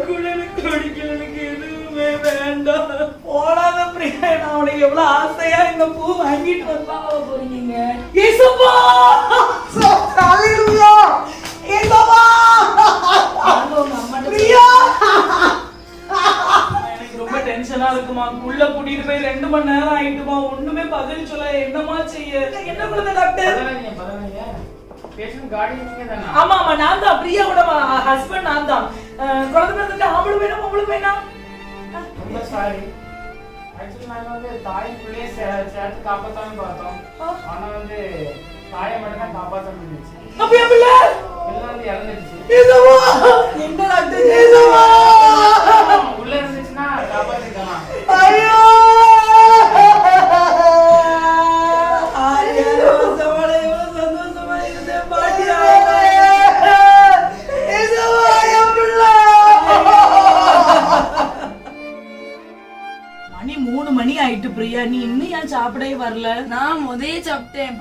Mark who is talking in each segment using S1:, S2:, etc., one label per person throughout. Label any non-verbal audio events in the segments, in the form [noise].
S1: பிரியா குடிக்கல எனக்கு எதுவுமே வேண்டாம். போடாத பிரியா நான் உனக்கு எவ்வளவு ஆசையா இந்த பூ வாங்கிட்டு வந்தா போறீங்க? ஏசப்பா!
S2: ஹalleluya பிரியா!
S1: எனக்கு ரொம்ப டென்ஷனா இருக்குமா? உள்ள கூட்டிட்டு போய் ரெண்டு மணி நேரம் ஆயிட்டுமா? ஒண்ணுமே பதில் சொல்ல என்னமா செய்ய? என்ன பண்ணுது டாக்டர்
S3: patient guardian நீங்க தானா?
S1: ஆமா ஆமா நான் தான். பிரியாவோட ஹஸ்பண்ட் நான் தான். குழந்தை பிறந்துட்டு அவளும் வேணும் அவளும் வேணாம்
S3: ரொம்ப sorry. Actually நாங்க வந்து தாயும் பிள்ளையும் சே- சேர்த்து காப்பாத்தலாம்னு பார்த்தோம். ஆனா வந்து தாயை மட்டும்தான் காப்பாத்த முடிஞ்சுச்சு.
S1: அப்படியா பிள்ளை
S3: பிள்ளை வந்து இறந்துடுச்சு.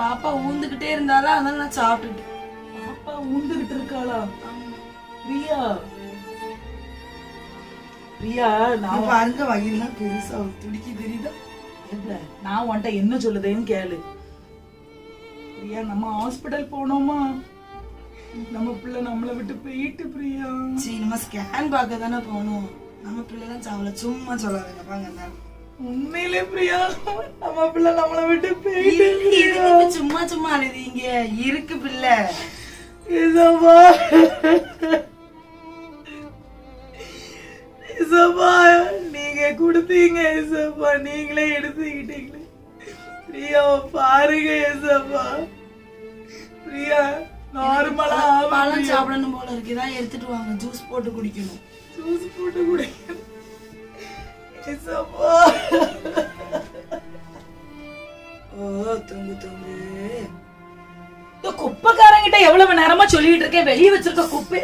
S2: பாப்பா ஊந்துகிட்டே இருந்தாலும் அதனால நான் சாப்பிட்டுட்டேன்
S1: பாப்பா ஊந்துகிட்டு இருக்காளா? பிரியா. பிரியா நான்
S2: பாருங்க வயிறுலாம் பெருசா துடிக்கி தெரியுதா?
S1: நான் உன்கிட்ட என்ன சொல்லுதேன்னு கேளு. பிரியா நம்ம ஹாஸ்பிடல் போனோமா? நம்ம பிள்ளை நம்மளை விட்டு போயிட்டு பிரியா.
S2: சரி நம்ம ஸ்கேன் பார்க்க தானே போகணும் நம்ம பிள்ளைலாம் சாவல சும்மா சொல்லாதீங்க பாங்க
S1: உண்மையிலே பிரியா நம்ம பிள்ளை நம்மளை விட்டு போயிட்டு
S2: சும்மா சும்மா அழுதீங்க இருக்கு பிள்ளை.
S1: இசப்பா. இசப்பா நீங்க கொடுத்தீங்க இசப்பா நீங்களே எடுத்துக்கிட்டீங்களே. பிரியாவை பாருங்க இசப்பா. பிரியா நார்மலா
S2: பழம் சாப்பிடணும் போல இருக்கு இதான் எடுத்துட்டு வாங்க. ஜூஸ் போட்டு குடிக்கணும்.
S1: ஜூஸ் போட்டு குடிக்கணும். இசப்பா
S2: ஓ தூங்கு தூங்கு
S1: இந்த குப்பைக்காரங்கிட்ட எவ்வளவு நேரமா சொல்லிட்டு இருக்கேன்? வெளியே வச்சிருக்க குப்பை.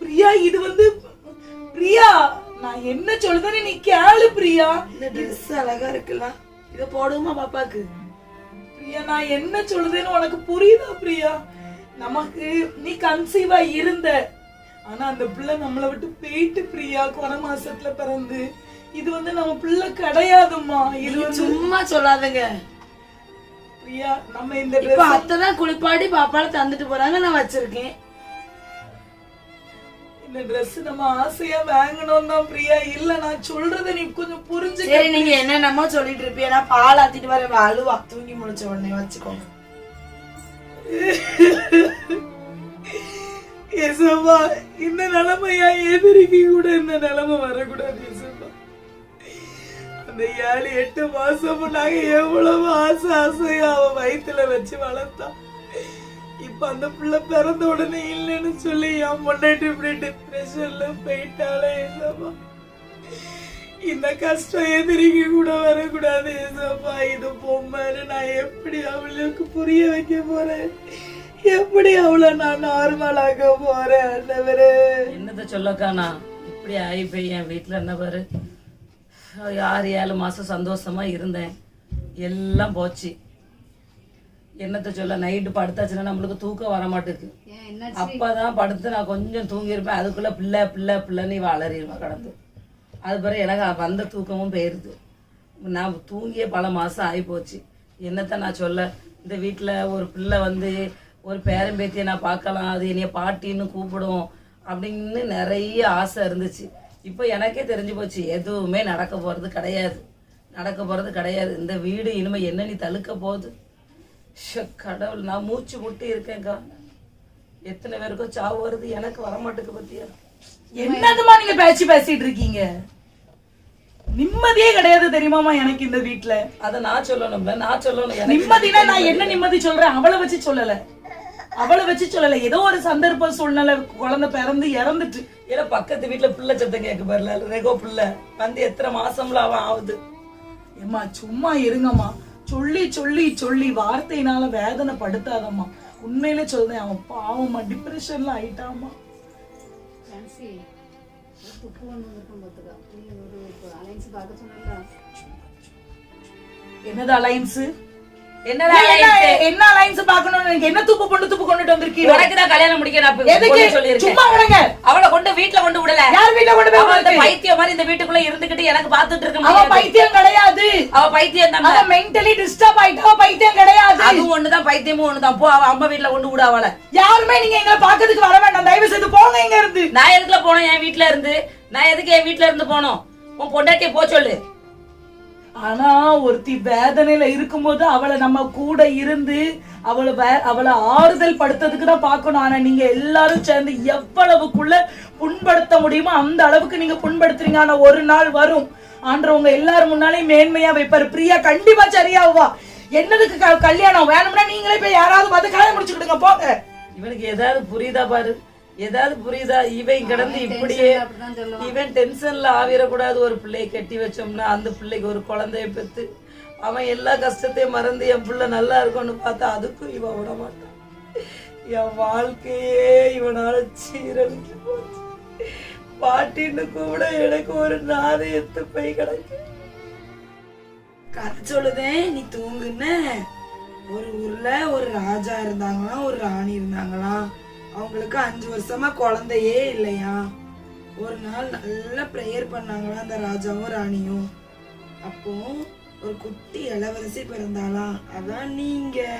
S1: பிரியா இது வந்து பிரியா நான் என்ன சொல்லுதேன்னு நீ கேளு பிரியா.
S2: இந்த ட்ரெஸ் அழகா இருக்குல்ல? இத போடுமா பாப்பாக்கு?
S1: பிரியா நான் என்ன சொல்லுதேன்னு உனக்கு புரியுதா பிரியா? நமக்கு நீ கன்சீவா இருந்த ஆனா அந்த பிள்ளை நம்மளை விட்டு போயிட்டு பிரியா கொன மாசத்துல பிறந்து இது வந்து நம்ம பிள்ளை கிடையாதும்மா. இது
S2: சும்மா சொல்லாதங்க.
S1: பிரியா நம்ம இந்த
S2: இப்ப அத்தை தான் குளிப்பாடி பாப்பால தந்துட்டு போறாங்க நான் வச்சிருக்கேன்.
S1: இந்த Dress நம்ம ஆசையா வாங்கணும் தான் பிரியா. இல்ல நான் சொல்றத நீ கொஞ்சம் புரிஞ்சுக்க
S2: சரி நீங்க என்னென்னமோ சொல்லிட்டு இருப்பீங்க நான் பால் ஆத்திட்டு வரேன் இவ அழுவா. தூங்கி முடிச்ச உடனே வச்சுக்கோங்க. [laughs]
S1: ஏசப்பா இந்த நிலைமையா? எதிரிக்கு கூட இந்த நிலைமை வரக்கூடாது ஏசப்பா. அந்த ஏழு எட்டு மாசம் நாங்க எவ்வளவு ஆசை ஆசையா அவன் வயிற்றுல வச்சு வளர்த்தா இப்ப அந்த பிள்ளை பிறந்த உடனே இல்லைன்னு சொல்லி என் முன்னாடி இப்படி டிப்ரெஷன்ல போயிட்டாலே ஏசப்பா. இந்த கஷ்டம் எதிரிக்கு கூட வரக்கூடாது ஏசப்பா. இது பொம்மைன்னு நான் எப்படி அவளுக்கு புரிய வைக்க போறேன்? எப்படி அவளை நான் நார்மலாக்க போறேன் ஆண்டவரே
S4: என்னத்த சொல்லக்கா நான் இப்படி ஆகி போய் என் வீட்டில் என்ன பாரு? ஆறு ஏழு மாதம் சந்தோஷமா இருந்தேன். எல்லாம் போச்சு. என்னத்த சொல்ல நைட்டு படுத்தாச்சுன்னா நம்மளுக்கு தூக்கம் வர மாட்டேங்குது. அப்பதான் படுத்து நான் கொஞ்சம் தூங்கியிருப்பேன். அதுக்குள்ள பிள்ளை பிள்ளை பிள்ளைன்னு அலறிடுவா கடந்து. அது பிறகு எனக்கு வந்த தூக்கமும் போயிருது. நான் தூங்கியே பல மாசம் ஆகி போச்சு என்னத்த நான் சொல்ல இந்த வீட்டில் ஒரு பிள்ளை வந்து ஒரு பேரன் பேத்தியை நான் பார்க்கலாம் அது என்னைய பாட்டின்னு கூப்பிடும் அப்படின்னு நிறைய ஆசை இருந்துச்சு. இப்போ எனக்கே தெரிஞ்சு போச்சு எதுவுமே நடக்க போகிறது கிடையாது. நடக்க போகிறது கிடையாது. இந்த வீடு இனிமேல் என்ன நீ தழுக்க போகுது? கடவுள் நான் மூச்சு முட்டி இருக்கேன்க்கா. எத்தனை பேருக்கோ சாவு வருது எனக்கு வர மாட்டேங்குது பத்தியா?
S1: என்னதுமா நீங்க பேச்சு பேசிட்டு இருக்கீங்க? நிம்மதியே கிடையாது தெரியுமாமா எனக்கு இந்த வீட்ல?
S4: அதை நான் சொல்லணும்ல நான் சொல்லணும்
S1: நிம்மதினா நான் என்ன நிம்மதி சொல்றேன்? அவளை வச்சு சொல்லல. அவளை வச்சு சொல்லல. ஏதோ ஒரு சந்தர்ப்ப சூழ்நிலை குழந்தை பிறந்து இறந்துட்டு
S4: ஏன்னா பக்கத்து வீட்டுல பிள்ளை சத்தம் கேட்க பாருல ரெகோ பிள்ளை வந்து எத்தனை மாசம்ல அவன் ஆகுது.
S1: ஏம்மா சும்மா இருங்கம்மா. சொல்லி சொல்லி சொல்லி வார்த்தையினால வேதனை படுத்தாதம்மா உண்மையிலே சொல்றேன் அவன் பாவமா டிப்ரெஷன்ல ஆயிட்டாமா என்னது அலைன்ஸ் என்ன அலைன்ஸ் பார்க்கணும் எனக்கு என்ன துப்பு கொண்டு துப்பு கொண்டுட்டு வந்திருக்கீங்க?
S4: உனக்கு தான் கல்யாணம் முடிக்க
S1: எதுக்கு?
S4: பொண்ணு
S1: சும்மா விடுங்க
S4: அவளை கொண்டு வீட்ல கொண்டு விடல.
S1: யார் வீட்ல கொண்டு போய்
S4: அந்த? பைத்தியம் மாதிரி இந்த வீட்டுக்குள்ள இருந்துகிட்டு எனக்கு பாத்துட்டு இருக்க
S1: அவ பைத்தியம் கிடையாது.
S4: அவ பைத்தியம் தான்
S1: அவ மென்டலி டிஸ்டர்ப் ஆயிட்டா அவ பைத்தியம் கிடையாது.
S4: அதுவும் ஒண்ணுதான் பைத்தியமும் ஒண்ணுதான். போ அவ அம்மா வீட்ல கொண்டு விட அவளை.
S1: யாருமே நீங்க எங்களை பாக்கிறதுக்கு வர வேண்டாம். தயவு செய்து போங்க இங்க இருந்து.
S4: நான் எதுக்குல போனோம் என் வீட்ல இருந்து. நான் எதுக்கு என் வீட்ல இருந்து போனோம்? உன் பொண்டாட்டிய போ சொல்லு.
S1: ஆனா ஒருத்தி வேதனையில இருக்கும்போது அவளை நம்ம கூட இருந்து அவளை வே- அவளை ஆறுதல் படுத்ததுக்கு தான் பார்க்கணும். ஆனா நீங்க எல்லாரும் சேர்ந்து எவ்வளவுக்குள்ள புண்படுத்த முடியுமோ அந்த அளவுக்கு நீங்க புண்படுத்துறீங்க. ஆனா ஒரு நாள் வரும். ஆன்றவங்க எல்லாரும் முன்னாலே மேன்மையா வைப்பாரு. பிரியா கண்டிப்பா சரியாவா என்னதுக்கு க- கல்யாணம்? வேணும்னா நீங்களே போய் யாராவது பார்த்து கல்யாணம் முடிச்சுக்கிடுங்க. போங்க.
S4: இவனுக்கு ஏதாவது புரியுதா பாரு? ஏதாவது புரியுதா? இவன் கிடந்து இப்படியே இவன் டென்ஷன்ல ஆவிரக்கூடாது. ஒரு பிள்ளையை கட்டி வச்சோம்னா அந்த பிள்ளைக்கு ஒரு குழந்தைய பெத்து அவன் எல்லா கஷ்டத்தையும் மறந்து என் பிள்ளை நல்லா இருக்கும்னு பார்த்தா அதுக்கும் இவன் விட மாட்டான். என் வாழ்க்கையே இவனால சீரழிஞ்சு போச்சு. பாட்டின்னு கூட எனக்கு ஒரு நாணயத்து போய் கிடக்கு.
S2: கதை சொல்லுதே நீ தூங்குன. ஒரு ஊர்ல ஒரு ராஜா இருந்தாங்களாம் ஒரு ராணி இருந்தாங்களாம். அவங்களுக்கு அஞ்சு வருஷமா குழந்தையே இல்லையா? ஒரு நாள் நல்லா ப்ரேயர் பண்ணாங்களாம் அந்த ராஜாவும் ராணியும்? அப்போ ஒரு குட்டி இளவரசி பிறந்தாலாம் அதான் நீங்க.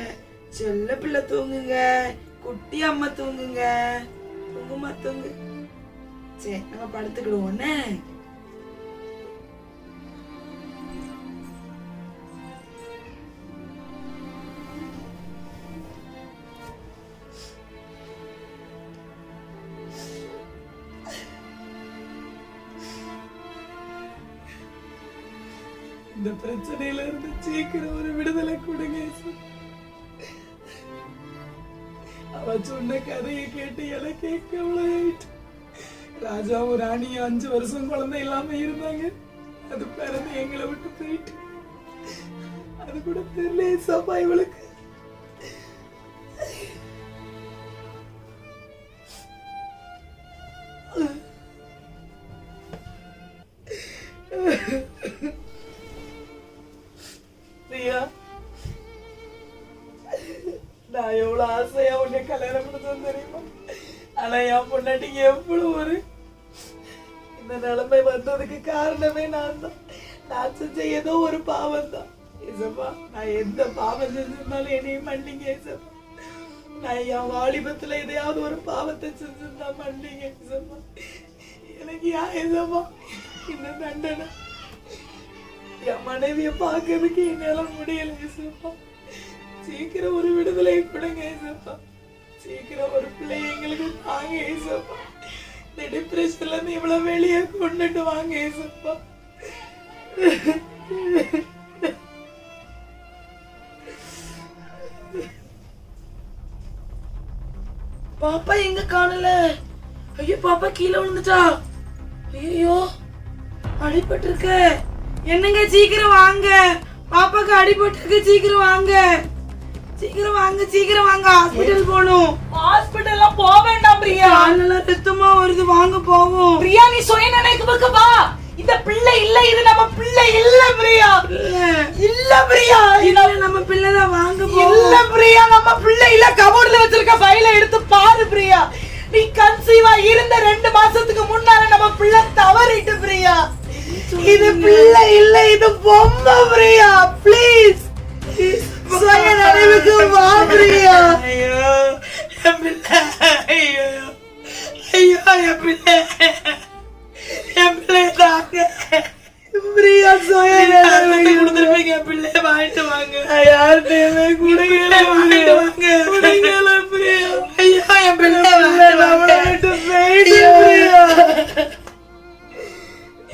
S2: செல்ல பிள்ளை தூங்குங்க. குட்டி அம்மா தூங்குங்க. தூங்குமா தூங்கு. சரி நம்ம படுத்துக்கிடுவோன்னே
S1: பிரச்சனையில இருந்து சீக்கிரம் ஒரு விடுதலை கொடுங்க அவ சொன்ன கதையை கேட்டு எனக்கு கவலையாயிட்டு ராஜாவும் ராணியும் அஞ்சு வருஷம் குழந்தை இல்லாம இருந்தாங்க அது பிறந்து எங்களை விட்டு போயிட்டு அது கூட தெரியல சபா இவளுக்கு பொண்டாட்டிக்கு எவ்வளவு ஒரு? இந்த நிலைமை வந்ததுக்கு காரணமே நான் தான் நான் செஞ்ச ஏதோ ஒரு பாவம் தான் ஏசப்பா நான் எந்த பாவம் செஞ்சிருந்தாலும் என்னையும் மன்னிங்க ஏசப்பா. நான் என் வாலிபத்துல எதையாவது ஒரு பாவத்தை செஞ்சிருந்தா மன்னிங்க ஏசப்பா. எனக்கு யா ஏசப்பா? இந்த தண்டனை. என் மனைவிய பார்க்கறதுக்கு என்னால முடியல ஏசப்பா. சீக்கிரம் ஒரு விடுதலை கொடுங்க ஏசப்பா. சீக்கிரம் வாங்க ஏசப்பா. இந்த டிப்ரெஷன்ல இருந்து இவ்வளவு வெளியே கொண்டுட்டு வாங்க ஏசப்பா.
S2: பாப்பா எங்க காணல? ஐயோ பாப்பா கீழே விழுந்துட்டா. ஐயோ அடிபட்டிருக்க. என்னங்க சீக்கிரம் வாங்க. பாப்பாக்கு அடிபட்டிருக்கு சீக்கிரம் வாங்க. சீக்கிரம் வாங்க சீக்கிரம் வாங்க. ஹாஸ்பிடல் போகணும்.
S1: ஹாஸ்பிட்டல்லாம் போக வேண்டாம் பிரியா.
S2: காலெல்லாம் ரத்தமா வருது வாங்க போவோம்.
S1: பிரியா நீ சுய நினைவுக்கு வா. இந்த பிள்ளை இல்ல இது நம்ம பிள்ளை இல்ல பிரியா. இல்ல. பிரியா.
S2: இல்ல நம்ம பிள்ளைதான் வாங்க போவோம்.
S1: இல்ல பிரியா. நம்ம பிள்ளை இல்ல கபோர்ட்ல வச்சிருக்க ஃபைல எடுத்து பாரு பிரியா. நீ கன்சீவா இருந்த ரெண்டு மாசத்துக்கு முன்னால நம்ம பிள்ளை தவறிட்டு பிரியா. இது பிள்ளை இல்ல இது பொம்மை பிரியா. ப்ளீஸ் சுய நினைவுக்கு வா பிரியா
S2: ஐயோ என் பிள்ளை ஐயோ ஐயோ என் பிள்ளை என் பிள்ளை தாங்க
S1: பிரியா சுய
S2: யார்கிட்ட கொடுத்துருப்பீங்க என் பிள்ளைய வாங்கிட்டு வாங்க
S1: யார்கிட்டயுமே குடுக்கல
S2: வாங்கிட்டு வாங்க
S1: குடுக்கல பிரியா
S2: ஐயோ என் பிள்ளை
S1: நம்மளை
S2: வாங்கிட்டு
S1: விட்டு
S2: வாங்க
S1: போயிடு பிரியா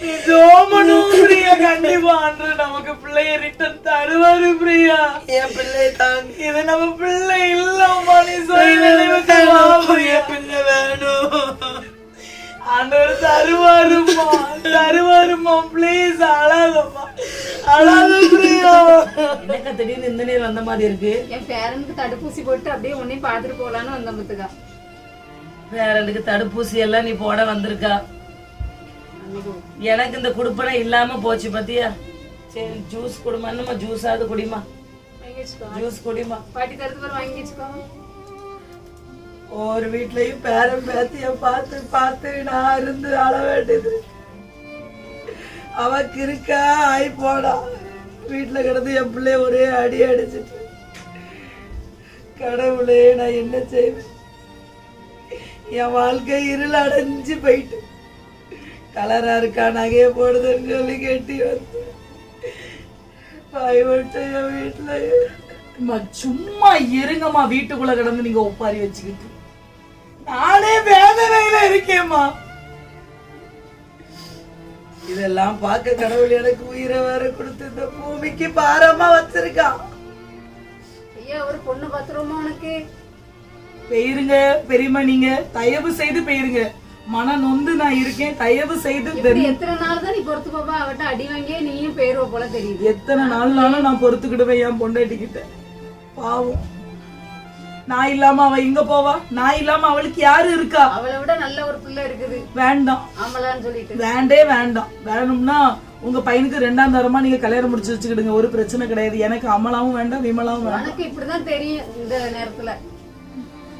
S1: நீ ஜோமனும் பிரியா கண்டிப்பா அன்று நமக்கு பிள்ளைய ரிட்டன் தருவாரு பிரியா.
S2: என் பிள்ளை
S1: இது நம்ம பிள்ளை இல்லம்மா நீ சொல்லி
S2: பிள்ளை வேணும்.
S1: ஆண்டவர் தருவாருமா தருவாருமா ப்ளீஸ் அழாதம்மா.
S2: அழாத பிரியா.
S4: என்னக்கா திடீர்னு இந்த நேரம் வந்த மாதிரி இருக்கு?
S5: என் பேரனுக்கு தடுப்பூசி போட்டு அப்படியே உன்னையும் பார்த்துட்டு போலான்னு வந்த பத்துக்கா
S4: பேரனுக்கு தடுப்பூசி எல்லாம் நீ போட வந்திருக்கா? எனக்கு இந்த குடுப்பனை இல்லாம போச்சு பத்தியா? சரி ஜூஸ் குடுமா என்னம்மா ஜூஸாவது குடிமா? ஜூஸ் குடிமா?
S5: பாட்டி தரத்து பேர் வாங்கி வச்சுக்கோ.
S2: ஒரு வீட்லயும் பேரன் பேத்திய பார்த்து பார்த்து நான் இருந்து அழ வேண்டியது. அவ கிறுக்கா ஆயி போடா வீட்டுல கிடந்து என் பிள்ளைய ஒரே அடி அடிச்சிட்டு. கடவுளே நான் என்ன செய்வேன்? என் வாழ்க்கை இருள் அடைஞ்சு போயிட்டு. கலரா இருக்கா? நகைய போடுதுன்னு சொல்லி கட்டி வந்து. என் வீட்டுல
S1: சும்மா இருங்கம்மா. வீட்டுக்குள்ள கிடந்து நீங்க ஒப்பாரி வச்சுக்கிட்டு.
S2: நானே வேதனையில இருக்கேம்மா. இதெல்லாம் பார்க்க கடவுள் எனக்கு உயிரை வேற கொடுத்து இந்த பூமிக்கு பாரமா வச்சிருக்கான்
S5: ஐயா ஒரு பொண்ணு பத்திரமா உனக்கு?
S1: பெயிருங்க பெரியம்மா நீங்க. தயவு செய்து பெயிருங்க. மன நொந்து நான் இருக்கேன் தயவு செய்து
S5: எத்தனை நாள் தான் நீ பொறுத்து பாப்பா அவட்ட அடி வாங்கியே நீயும் பேருவ போல தெரியுது.
S1: எத்தனை நாள்னாலும் நான் பொறுத்துக்கிடுவேன் என் பொண்டாட்டிக்கிட்ட. பாவம். நான் இல்லாம அவ இங்க போவா? நான் இல்லாம அவளுக்கு யாரு இருக்கா?
S5: அவளை விட நல்ல ஒரு பிள்ளை இருக்குது.
S1: வேண்டாம்.
S5: ஆமலான்னு சொல்லிட்டு.
S1: வேண்டே வேண்டாம். வேணும்னா உங்க பையனுக்கு ரெண்டாம் தரமா நீங்க கல்யாணம் முடிச்சு வச்சுக்கிடுங்க. ஒரு பிரச்சனை கிடையாது. எனக்கு அமலாவும் வேண்டாம் விமலாவும் வேண்டாம்.
S5: உனக்கு இப்படிதான் தெரியும் இந்த நேரத்துல.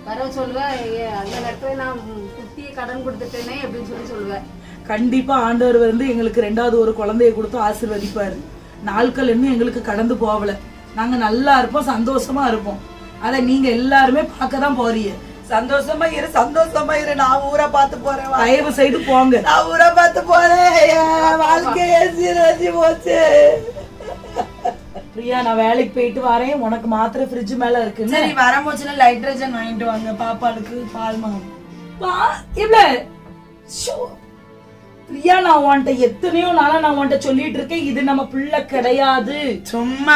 S5: வர சொல்லுவ "ஐய, அந்த நேரத்துல நான் குட்டியை கடன் கொடுத்துட்டேனே அப்படின்னு சொல்லி சொல்லுவேன்
S1: கண்டிப்பா ஆண்டவர் வந்து எங்களுக்கு ரெண்டாவது ஒரு குழந்தைய கொடுத்து ஆசீர்வதிப்பாரு. நாட்கள் இன்னும் எங்களுக்கு கடந்து போகல. நாங்க நல்லா இருப்போம் சந்தோஷமா இருப்போம். அத நீங்க எல்லாருமே பார்க்க தான் போறீங்க.
S2: சந்தோஷமா இரு சந்தோஷமா இரு. நான் ஊரை பார்த்து போறேன்.
S1: தயவு செய்து போங்க.
S2: நான் ஊரை பார்த்து போறேன் வாழ்க்கையே சீரழிஞ்சு போச்சு.
S1: பிரியா நான் வேலைக்கு போயிட்டு வரேன். உனக்கு மாத்திரை ஃப்ரிட்ஜ் மேல இருக்குன்னு
S2: சரி வரும்போச்சுல லைட்ரஜன் வாங்கிட்டு வாங்க. பாப்பாளுக்கு பால் மாவு.
S1: பிரியா நான் உன்கிட்ட எத்தனையோ நாளா நான் உன்கிட்ட சொல்லிட்டு இருக்கேன். இது நம்ம பிள்ளை கிடையாது.
S2: சும்மா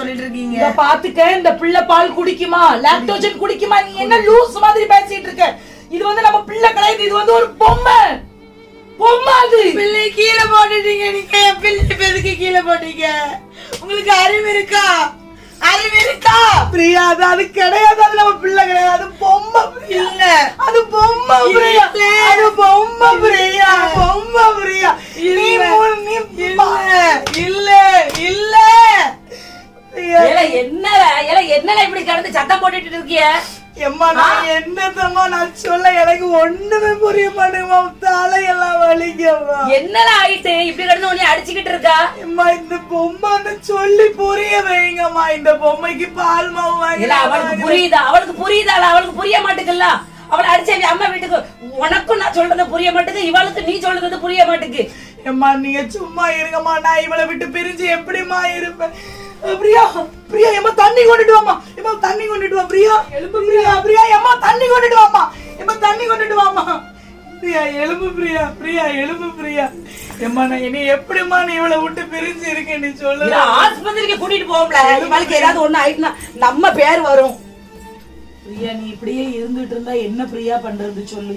S2: சொல்லிட்டு இருக்கீங்க.
S1: பாத்துக்க இந்த பிள்ளை பால் குடிக்குமா? லாக்டோஜன் குடிக்குமா? நீ என்ன லூஸ் மாதிரி பேசிட்டு இருக்க? இது வந்து நம்ம பிள்ளை கிடையாது. இது வந்து ஒரு பொம்மை. பொம்மை அது
S2: பிள்ளை கீழே போட்டுட்டீங்க நீங்க என் பிள்ளை எதுக்கு கீழே போட்டீங்க. உங்களுக்கு அறிவு இருக்கா? அறிவு இருக்கா? பிரியா அது அது கிடையாது அது நம்ம பிள்ளை கிடையாது. அது பொம்மை இல்ல. அது பொம்மை பிரியா. அது பொம்மை பிரியா. பொம்மை பிரியா. நீ நீ இல்ல. இல்ல. இல்ல. பிரியா
S4: ஏல என்ன ஏல என்னல இப்படி கடந்து சத்தம் போட்டுட்டு இருக்கிய?
S2: எம்மா நான் என்னத்தம்மா நான் சொல்ல எனக்கு ஒண்ணுமே புரிய மாட்டேங்கம்மா தலையெல்லாம் வலிக்கம்மா
S4: என்னல ஆயிட்டு? இப்படி கடந்து உன்னை அடிச்சுக்கிட்டு இருக்கா?
S2: அம்மா இந்த பொம்மை வந்து சொல்லி புரிய வைங்கம்மா. இந்த பொம்மைக்கு பால் மாவு வாங்கி
S4: அவளுக்கு புரியுதா? அவளுக்கு புரியுதால அவளுக்கு புரிய மாட்டேங்குல்ல அவளை அடிச்ச அம்மா வீட்டுக்கு உனக்கும் நான் சொல்றது புரிய மாட்டேங்குது இவளுக்கு நீ சொல்றது புரிய மாட்டேங்குது.
S2: அம்மா நீங்க சும்மா இருங்கம்மா. நான் இவளை விட்டு பிரிஞ்சு எப்படிம்மா இருப்பேன்? பிரியா பிரியா ஏம்மா தண்ணி கொண்டுட்டு வாமா ஏம்மா தண்ணி கொண்டுட்டு வா பிரியா. எலும்பு பிரியா பிரியா. ஏம்மா தண்ணி கொண்டுட்டு வாமா ஏம்மா தண்ணி கொண்டுட்டு வாமா பிரியா எலும்பு பிரியா பிரியா எலும்பு பிரியா. ஏம்மா நான் என்னை எப்படிம்மா நீ இவளை விட்டு பிரிஞ்சு இருக்கேன் நீ சொல்லு.
S4: ஆஸ்பத்திரிக்கு கூட்டிட்டு போவோம்ல. இவளுக்கு ஏதாவது ஒண்ணு ஆயிட்டுனா நம்ம பேர் வரும்.
S1: பிரியா நீ இப்படியே இருந்துட்டு இருந்தா என்ன பிரியா பண்றது சொல்லு.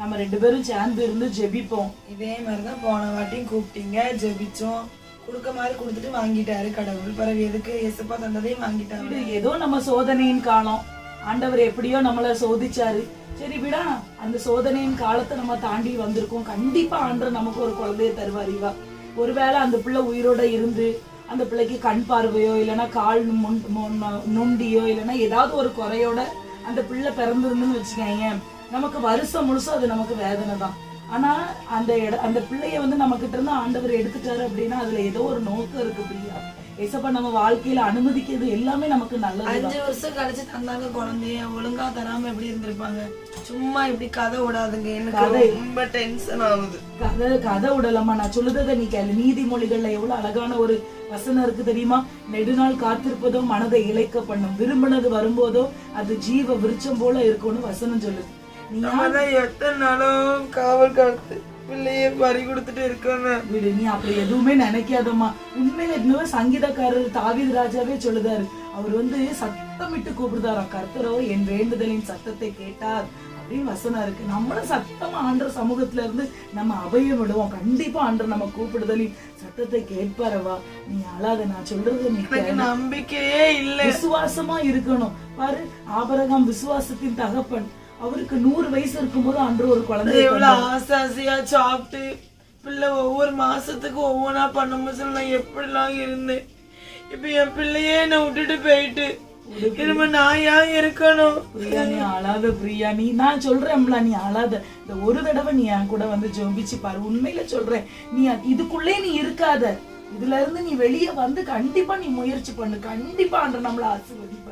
S1: நம்ம ரெண்டு பேரும் சேர்ந்து இருந்து ஜெபிப்போம்.
S2: இதே மாதிரிதான் போன வாட்டியும் கூப்பிட்டீங்க ஜெபிச்சோம். கொடுக்க மாதிரி கொடுத்துட்டு வாங்கிட்டாரு கடவுள். பிறகு எதுக்கு எசப்பா தந்ததையும் வாங்கிட்டாரு.
S1: ஏதோ நம்ம சோதனையின் காலம். ஆண்டவர் எப்படியோ நம்மள சோதிச்சாரு. சரி விடா அந்த சோதனையின் காலத்தை நம்ம தாண்டி வந்திருக்கோம். கண்டிப்பா ஆண்டு நமக்கு ஒரு குழந்தைய தருவார் இவா. ஒருவேளை அந்த பிள்ளை உயிரோட இருந்து அந்த பிள்ளைக்கு கண் பார்வையோ இல்லைன்னா கால் முன்- முன்- நொண்டியோ இல்லைன்னா ஏதாவது ஒரு குறையோட அந்த பிள்ளை பிறந்திருந்துன்னு வச்சுக்கோங்க நமக்கு வருஷம் முழுசும் அது நமக்கு வேதனை தான். ஆனா அந்த இட அந்த பிள்ளைய வந்து நம்ம கிட்ட இருந்து ஆண்டவர் எடுத்துட்டாரு அப்படின்னா அதுல ஏதோ ஒரு நோக்கம் இருக்கு பிரியா. ஏசப்பா நம்ம வாழ்க்கையில அனுமதிக்கிறது எல்லாமே நமக்கு நல்லது
S2: அஞ்சு வருஷம் கழிச்சு தந்தாங்க குழந்தைய ஒழுங்கா தராம எப்படி இருந்திருப்பாங்க? சும்மா இப்படி கதை விடாதுங்க. எனக்கு
S1: கதை.
S2: ரொம்ப டென்ஷன் ஆகுது.
S1: கதை கதை விடலாமா நான் சொல்லுறத நீ கேளு. நீதிமொழிகள்ல எவ்வளவு அழகான ஒரு வசனம் இருக்கு தெரியுமா? நெடுநாள் காத்திருப்பதோ மனதை இழைக்க பண்ணும். விரும்பினது வரும்போதோ அது ஜீவ விருட்சம் போல இருக்கும்னு வசனம் சொல்லுது.
S2: நம்ம தான் எத்தனை நாளும் காவல் காத்து பிள்ளைய பறி கொடுத்துட்டு இருக்கோங்க.
S1: விடு நீ அப்படி எதுவுமே நினைக்காதம்மா. உண்மையில இன்னும் சங்கீதக்காரர் தாவீது ராஜாவே சொல்லுதாரு. அவர் வந்து சத்தமிட்டு கூப்பிடுதாராம் கர்த்தரோ என் வேண்டுதலின் சத்தத்தை கேட்டார் அப்படின்னு வசனம் இருக்கு. நம்மளும் சத்தமா ஆண்டர் சமூகத்துல இருந்து நம்ம அபயம் விடுவோம். கண்டிப்பா ஆண்டர் நம்ம கூப்பிடுதலி சத்தத்தை கேட்பாரவா? நீ அழாத நான் சொல்றது நீ.
S2: நம்பிக்கையே இல்ல.
S1: விசுவாசமா இருக்கணும். பாரு ஆபரகாம் விசுவாசத்தின் தகப்பன். அவருக்கு நூறு வயசு இருக்கும்போது அன்று ஒரு குழந்தை
S2: எவ்வளவு ஆசை ஆசையா சாப்பிட்டு பிள்ளை ஒவ்வொரு மாசத்துக்கு ஒவ்வொன்றா பண்ணும்போது சொல்லி நான் எப்படிலாம் இருந்தேன். இப்ப என் பிள்ளையே என்னை விட்டுட்டு போயிட்டு. திரும்ப நான் ஏன் இருக்கணும்?
S1: பிரியா நீ அழாத பிரியா. நீ நான் சொல்றேன்ல நீ அழாத. இந்த ஒரு தடவை நீ என் கூட வந்து ஜோபிச்சு பாரு. உண்மையில சொல்றேன். நீ இதுக்குள்ளே நீ இருக்காத. இதுல இருந்து நீ வெளியே வந்து கண்டிப்பா நீ முயற்சி பண்ணு. கண்டிப்பா ஆண்டவர் நம்மள ஆசீர்வதிப்பாரு.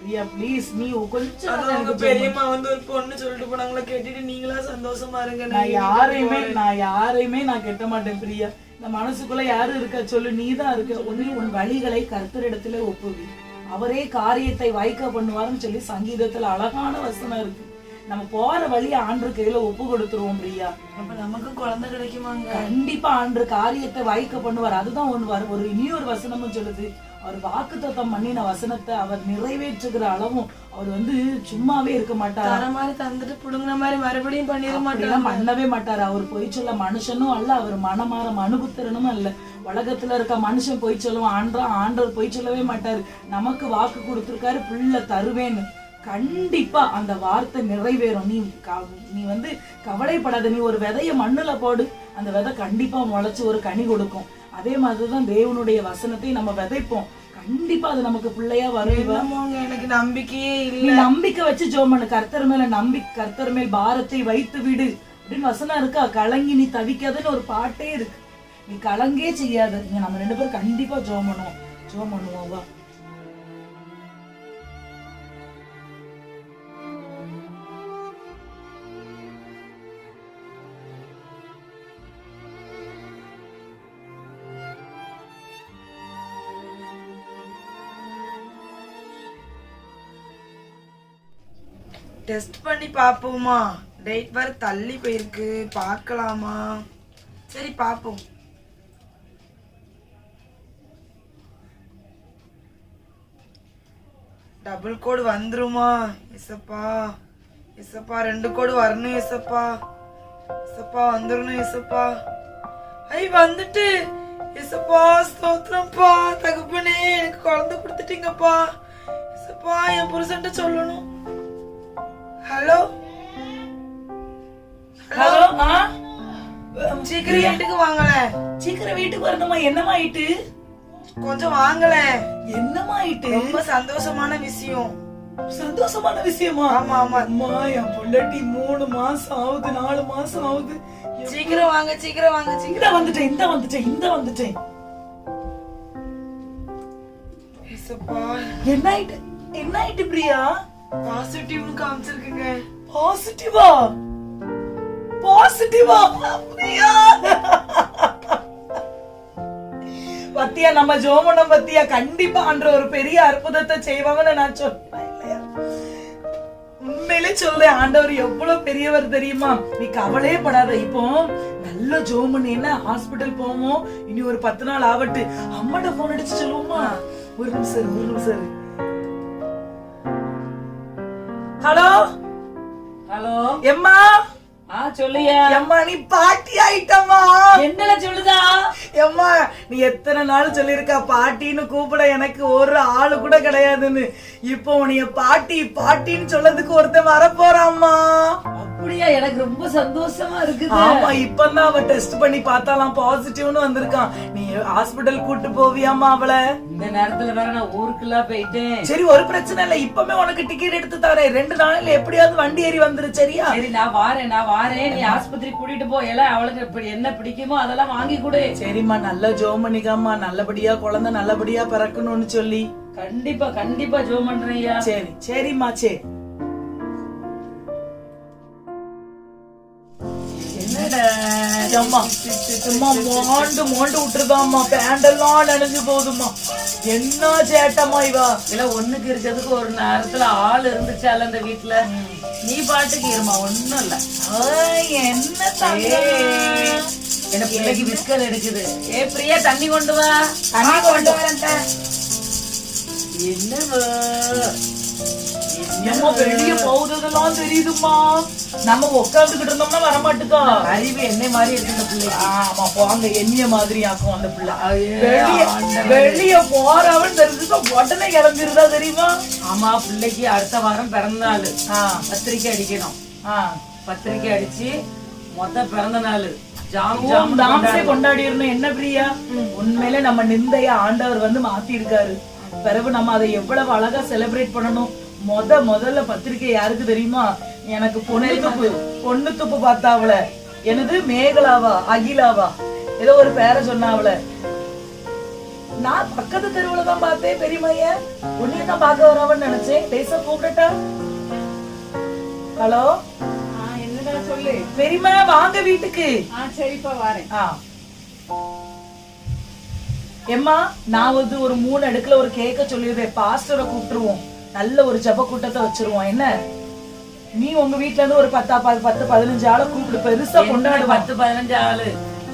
S1: பிரியா ப்ளீஸ் நீ கொஞ்சம்
S2: பெரியம்மா வந்து ஒரு பொண்ணு சொல்லிட்டு போனாங்களா கேட்டுட்டு நீங்களா சந்தோஷமா இருங்க
S1: நான் யாரையுமே நான் யாரையுமே நான் கெட்ட மாட்டேன் பிரியா. இந்த மனசுக்குள்ள யாரு இருக்கா சொல்லு நீதான் இருக்க. ஒண்ணு உன் வழிகளை கர்த்தரிடத்துல ஒப்புவி. அவரே காரியத்தை வாய்க்க பண்ணுவாருன்னு சொல்லி சங்கீதத்துல அழகான வசனம் இருக்கு. நம்ம போற வழியை ஆண்டு கையில ஒப்பு கொடுத்துருவோம் பிரியா.
S2: அப்ப நமக்கு குழந்தை கிடைக்குமாங்க?
S1: கண்டிப்பா ஆண்டு காரியத்தை வாய்க்க பண்ணுவார். அதுதான் ஒன்று ஒரு இனியொரு வசனமும் சொல்லுது. அவர் வாக்குத்தத்தம் பண்ணின வசனத்தை அவர் நிறைவேற்றுகிற அளவும் அவர் வந்து சும்மாவே இருக்க மாட்டார்?
S2: தர மாதிரி தந்துட்டு புடுங்கின மாதிரி மறுபடியும் பண்ணிட
S1: அப்படிலாம் பண்ணவே மாட்டாரு? அவர் பொய் சொல்ல மனுஷனும் அல்ல. அவர் மனமாற மனுபுத்திரனும் அல்ல. உலகத்துல இருக்க மனுஷன் பொய் சொல்லுவான். ஆண்டா ஆண்டவர் பொய் சொல்லவே மாட்டாரு. நமக்கு வாக்கு கொடுத்திருக்காரு. பிள்ளை தருவேன்னு. கண்டிப்பா அந்த வார்த்தை நிறைவேறும். நீ க- நீ வந்து கவலைப்படாத நீ ஒரு விதைய மண்ணுல போடு. அந்த விதை கண்டிப்பா முளைச்சு ஒரு கனி கொடுக்கும். அதே மாதிரிதான் தேவனுடைய வசனத்தை நம்ம விதைப்போம். கண்டிப்பா அது நமக்கு பிள்ளையா
S2: என்னமோங்க எனக்கு நம்பிக்கையே இல்ல.
S1: நம்பிக்கை வச்சு ஜோம் பண்ணு கர்த்தர் மேல நம்பி கர்த்தர் மேல் பாரத்தை வைத்து விடு. அப்படின்னு வசனம் இருக்கா? கலங்கி நீ தவிக்காதுன்னு ஒரு பாட்டே இருக்கு. நீ கலங்கே செய்யாத. நம்ம ரெண்டு பேரும் கண்டிப்பா ஜோம் பண்ணுவோம் ஜோம் பண்ணுவோம் வா.
S2: டெஸ்ட் பண்ணி பார்ப்போமா டேட் வர தள்ளி போயிருக்கு. பார்க்கலாமா சரி பார்ப்போம் டபுள் கோடு வந்துருமா இசப்பா? இசப்பா ரெண்டு கோடு வரணும் இசப்பா. இசப்பா வந்துடணும் இசப்பா. ஐ வந்துட்டு. இசப்பா ஸ்தோத்திரம்ப்பா தகுப்புனே எனக்கு குழந்தை கொடுத்துட்டீங்கப்பா. இசப்பா என் புருஷன்ட்ட சொல்லணும். ஹலோ?
S1: ஹலோ? ஆ?
S2: சீக்கிரம் வீட்டுக்கு வாங்கல
S1: சீக்கிரம் வீட்டுக்கு வரணுமா? என்னமா ஆயிட்டு?
S2: கொஞ்சம் வாங்கல
S1: என்னமா ஆயிட்டு?
S2: ரொம்ப சந்தோஷமான விஷயம்.
S1: சந்தோஷமான விஷயமா?
S2: ஆமா ஆமா.
S1: அம்மா என் பொண்டாட்டி மூணு மாசம் ஆகுது நாலு மாசம் ஆகுது.
S2: சீக்கிரம் வாங்க சீக்கிரம் வாங்க சீக்கிரம்
S1: வந்துட்டேன் இந்த வந்துட்டேன் இந்த வந்துட்டேன். என்ன ஆயிட்டு என்ன ஆயிட்டு பிரியா?
S2: பாசிட்டிவ்னு காமிச்சிருக்குங்க.
S1: பாசிட்டிவா? பாசிட்டிவா? அப்படியா? பத்தியா நம்ம ஜோமனம் பத்தியா? கண்டிப்பா அன்ற ஒரு பெரிய அற்புதத்தை செய்வாங்கன்னு நான் சொல்றேன் இல்லையா? உண்மையிலே சொல்றேன் ஆண்டவர் எவ்வளவு பெரியவர் தெரியுமா? நீ கவலையே படாத. இப்போ நல்ல ஜோமன் என்ன ஹாஸ்பிட்டல் போவோம்? இனி ஒரு பத்து நாள் ஆவட்டு அம்மாட்ட போன் அடிச்சு சொல்லுவோமா? ஒரு நிமிஷம் ஒரு நிமிஷம் ஹலோ?
S4: ஹலோ?
S1: எம்மா?
S4: ஆ சொல்லுயா
S1: எம்மா நீ பாட்டி ஆயிட்டம்மா.
S4: என்னல சொல்லுதா?
S1: எம்மா நீ எத்தனை நாள் சொல்லிருக்கா பாட்டின்னு கூப்பிட எனக்கு ஒரு ஆளு கூட கிடையாதுன்னு. இப்போ உன்னைய பாட்டி பாட்டின்னு சொல்லதுக்கு ஒருத்தன் வரப்போறாம்மா
S4: அப்படியா? எனக்கு ரொம்ப சந்தோஷமா இருக்குது.
S1: ஆமா இப்பதான் அவ டெஸ்ட் பண்ணி பார்த்தாலாம் பாசிட்டிவ்னு வந்திருக்கான். நீ ஹாஸ்பிடல் கூட்டு போவியாமா அவளை?
S4: இந்த நேரத்துல வேற நான் ஊருக்குலாம் போயிட்டேன்.
S1: சரி ஒரு பிரச்சனை இல்ல. இப்பமே உனக்கு டிக்கெட் எடுத்து தரேன். ரெண்டு நாள்ல எப்படியாவது வண்டி ஏறி வந்துரு சரியா?
S4: சரி நான் வாரேன் நான் வாரேன். நீ ஆஸ்பத்திரி கூட்டிட்டு போ எல்லாம் அவளுக்கு இப்படி என்ன பிடிக்குமோ அதெல்லாம் வாங்கி கொடு.
S1: சரிம்மா நல்ல ஜோமனிகாம்மா. நல்லபடியா குழந்தை நல்லபடியா பிறக்கணும்னு சொல்லி.
S4: கண்டிப்பா கண்டிப்பா ஜோ பண்றேன்யா
S1: சரி சரிம்மா சரி. அம்மா. சும்மா மோண்டு மோண்டு விட்டுருதாம்மா. பேண்டெல்லாம் நனைஞ்சு போகுதும்மா என்ன சேட்டம்மா இவா?
S4: இல்ல ஒண்ணுக்கு இருக்கிறதுக்கு ஒரு நேரத்துல ஆள் இருந்துச்சால அந்த வீட்டுல நீ பாட்டுக்கு இருமா ஒண்ணும் இல்ல.
S1: ஆய், என்ன
S4: என்ன பிள்ளைக்கு பிஸ்கட் எடுக்குது. ஏ பிரியா தண்ணி கொண்டு வா.
S1: தண்ணி கொண்டு வரேன்
S4: என்னவோ? என்ன
S1: ஏம்மா வெளிய போகுதெல்லாம் தெரியுதும்மா. நம்ம உட்காந்துக்கிட்டு இருந்தோம்னா வர மாட்டுக்கா
S2: அறிவு என்னை மாதிரி இருக்கு இந்த பிள்ளை
S1: ஆமா போங்க என்னைய மாதிரி ஆக்கும் அந்த பிள்ளை. வெளிய வெளிய போறவன் தெரிஞ்சுக்க உடனே கிளம்பிருதா தெரியுமா?
S4: ஆமா பிள்ளைக்கு அடுத்த வாரம் பிறந்த நாள். பத்திரிக்கை அடிக்கணும். பத்திரிக்கை அடிச்சு மொத்த பிறந்த நாள். ஜாம்
S1: ஓம்
S4: ஜாம்
S1: தாம்சே கொண்டாடிடணும். என்ன பிரியா? உண்மையில நம்ம நிந்தைய ஆண்டவர் வந்து மாத்தி இருக்காரு பிறகு நம்ம அதை எவ்வளவு அழகா செலிப்ரேட் பண்ணணும். முத முதல்ல பத்திரிக்கை யாருக்கு தெரியுமா? எனக்கு பொண்ணு துப்பு. பொண்ணு துப்பு பார்த்தாவல எனது மேகலாவா? அகிலாவா? ஏதோ ஒரு பேரை சொன்னாவல நான் பக்கத்து தெருவுல தான் பார்த்தேன் பெரியமைய. உன்னைய தான் பார்க்க வரவன்னு நினைச்சேன். பேச கூப்பிடட்டா ஹலோ?
S5: என்னடா சொல்லு?
S1: பெரியம்மா வாங்க வீட்டுக்கு.
S5: சரிப்பா வரேன்.
S1: ஆ. எம்மா நான் வந்து ஒரு மூணு அடுக்குல ஒரு கேக்க சொல்லிடுறேன். பாஸ்டரை கூப்பிட்டுருவோம். நல்ல ஒரு ஜப கூட்டத்தை வச்சிருவோம். என்ன? நீ உங்க வீட்ல இருந்து ஒரு பத்தா பத்து பத்து பதினஞ்சு ஆளை கூப்பிடு. பெருசா கொண்டாடுவோம்
S4: பத்து பதினஞ்சு ஆளு?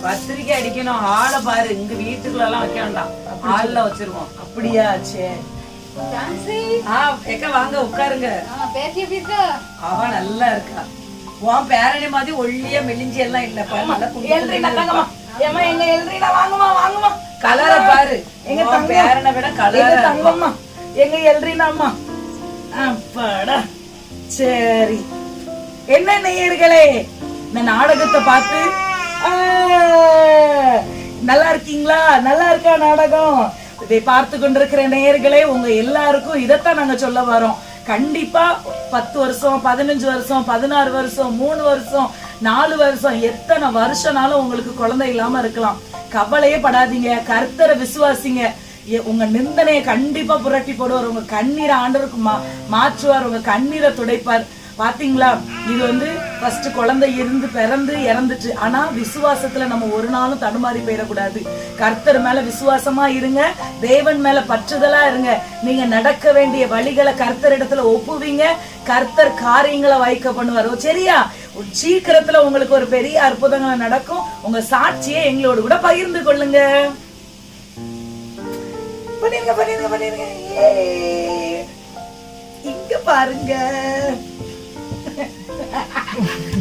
S4: பத்திரிக்கை அடிக்கணும். ஆளை பாரு. இங்க வீட்டுக்குள்ள எல்லாம் வைக்க வேண்டாம். ஆள்ல வச்சிருவோம்.
S1: அப்படியா சே
S5: ஜான்சி.
S4: ஆ எக்க வாங்க உட்காருங்க. அவ நல்லா இருக்கா. உன் பேரணி மாதிரி ஒல்லியா மெலிஞ்சி எல்லாம் இல்ல பாரு.
S1: எல்ரீனா எங்க எல்ரீனா வாங்குமா வாங்குமா
S4: கலரை பாரு.
S1: எங்க.
S4: பேரனை விட கலரா
S1: தங்கம்மா? எங்க எல்ரீனாம்மா? அப்பாடா. சரி. என்ன நேயர்களே? இந்த நாடகத்தை பார்த்து நல்லா இருக்கீங்களா? நல்லா இருக்கா நாடகம்? இதை பார்த்து கொண்டிருக்கிற நேயர்களே உங்க எல்லாருக்கும் இதைத்தான் நாங்க சொல்ல வரோம். கண்டிப்பா பத்து வருஷம் பதினஞ்சு வருஷம் பதினாறு வருஷம் மூணு வருஷம் நாலு வருஷம் எத்தனை வருஷம்னாலும் உங்களுக்கு குழந்தை இல்லாம இருக்கலாம். கவலையே படாதீங்க. கர்த்தரை விசுவாசிங்க. உங்க நிந்தனையை கண்டிப்பா புரட்டி போடுவார். உங்க கண்ணீரை ஆண்டவருக்கு மா மாற்றுவார். உங்க கண்ணீரை துடைப்பார். பாத்தீங்களா? இது வந்து ஃபர்ஸ்ட் குழந்தை இருந்து பிறந்து இறந்துச்சு. ஆனா விசுவாசத்துல நம்ம ஒரு நாளும் தடுமாறி போயிடக்கூடாது. கர்த்தர் மேல விசுவாசமா இருங்க. தேவன் மேல பற்றுதலா இருங்க. நீங்க நடக்க வேண்டிய வழிகளை கர்த்தர் இடத்துல ஒப்புவீங்க. கர்த்தர் காரியங்களை வைக்க பண்ணுவார். ஓ, சரியா? சீக்கிரத்துல உங்களுக்கு ஒரு பெரிய அற்புதங்கள் நடக்கும். உங்க சாட்சியை எங்களோடு கூட பகிர்ந்து கொள்ளுங்க. பண்ணிருங்க பண்ணிருங்க பண்ணிருங்க. இங்க பாருங்க. [laughs]